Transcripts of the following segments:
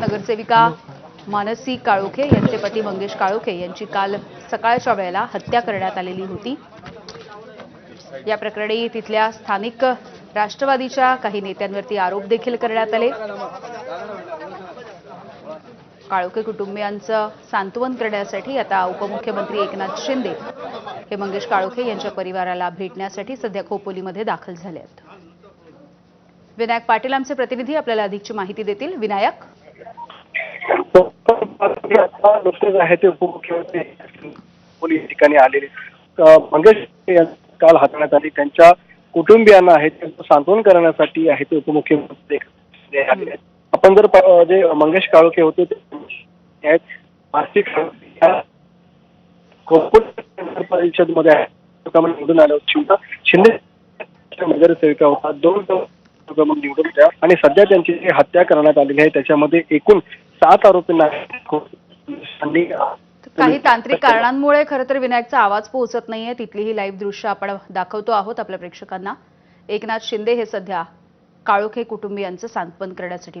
नगरसेविका मानसी काळोखे यांचे पती मंगेश काळोखे यांची काल सकाळच्या वेळेला हत्या करण्यात आलेली होती. या प्रकरणी तिथल्या स्थानिक राष्ट्रवादीच्या काही नेत्यांवरती आरोप देखील करण्यात आले. काळोखे कुटुंबियांचं सांत्वन करण्यासाठी आता उपमुख्यमंत्री एकनाथ शिंदे हे मंगेश काळोखे यांच्या परिवाराला भेटण्यासाठी सध्या खोपोलीमध्ये दाखल झाले आहेत. विनायक पाटील आमचे प्रतिनिधी आपल्याला अधिकची माहिती देतील. विनायक? नुकतेच आहे ते उपमुख्यमंत्री पोलीस ठिकाणी आलेले मंगेश काल हाताळण्यात आली. त्यांच्या कुटुंबियांना आहे त्यांचं सांत्वन करण्यासाठी आहे ते उपमुख्यमंत्री ते. आपण जर जे मंगेश काळोखे होते ते परिषदमध्ये आहे लोकांमध्ये निवडून आले होते शिवता शिंदे नगरसेविका होता. दोन निवडून होत्या आणि सध्या त्यांची जी हत्या करण्यात आलेली आहे त्याच्यामध्ये एकूण सात आरोपींना काही तांत्रिक कारणांमुळे खरं तर विनायकचा आवाज पोहोचत नाहीये. तिथली ही लाईव्ह दृश्य आपण दाखवतो आहोत आपल्या प्रेक्षकांना. एकनाथ शिंदे हे सध्या काळोखे कुटुंबियांचं सांत्वन करण्यासाठी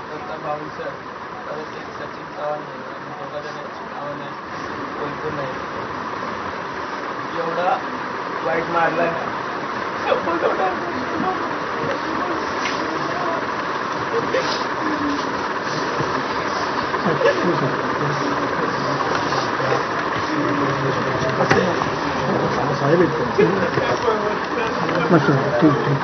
पोहोचले. बावीसर परत एक सचिन चव्हाण आहे आणि दोघा जणांची नावं नाही. कोण नाही. एवढा वाईट मारला ठीक ठीक.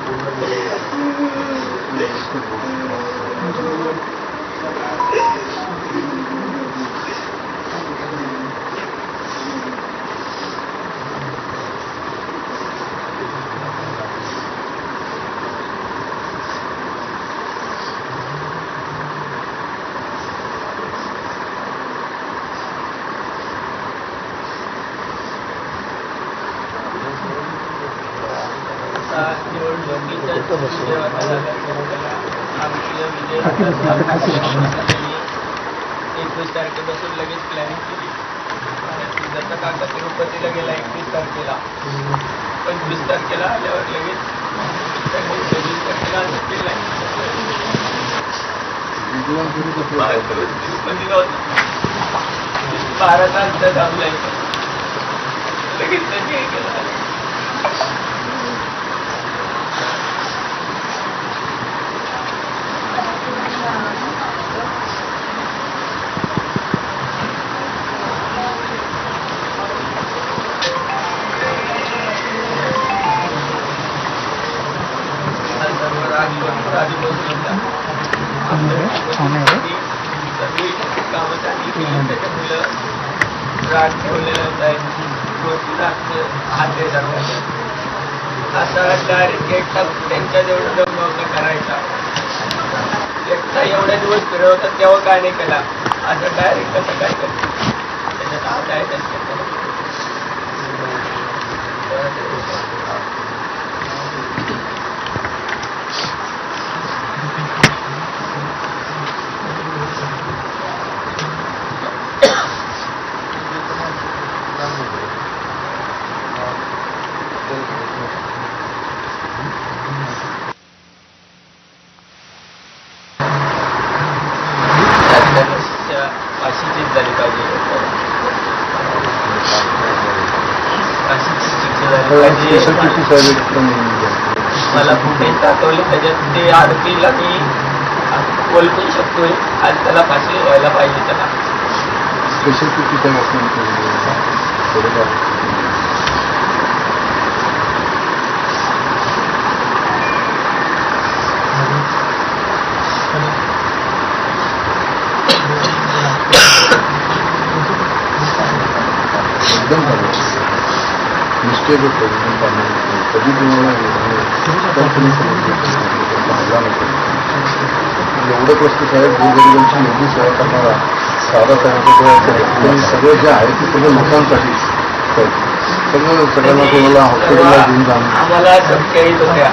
मारलाय ना शपथ एवढा आता निवडणुकीच्या विजयावर झाला. आमचे विजय एकवीस तारखेपासून लगेच प्लॅनिंग केली. आणि काका तिरुपतीला गेला एकवीस तारखेला. पंचवीस तारखेला आल्यावर लगेच सव्वीस तारखेला असं बारा तास थांबलाय. लगेच त्यांनी हे केलं. असा डायरेक्ट एकटा त्यांच्या जेवढं दम नव्हता करायचा एकटा एवढ्या दिवस फिरवता तेव्हा काय नाही केला असं डायरेक्ट कसं काय करतो त्याच्यात आता आहे त्यांच्या समस्या अशीच झाली पाहिजे पाहिजे मला कुठे दाखवले त्याच्यात ते आरोपीला मी बोलू शकतोय आणि त्याला फाशी व्हायला पाहिजे त्याला. स्पेशल किती एकदम होतो एकदम चांगलं कधी तुम्हाला चांगला नसेल एवढं कष्ट साहेब गोरगरिबांची एवढी सेवा करणारा साधा साहेब सगळं जे आहे ते सगळं लोकांसाठी सगळं सगळ्यांना कोणाला हॉस्पिटलला घेऊन जाणं आम्हाला धमक्या येत होत्या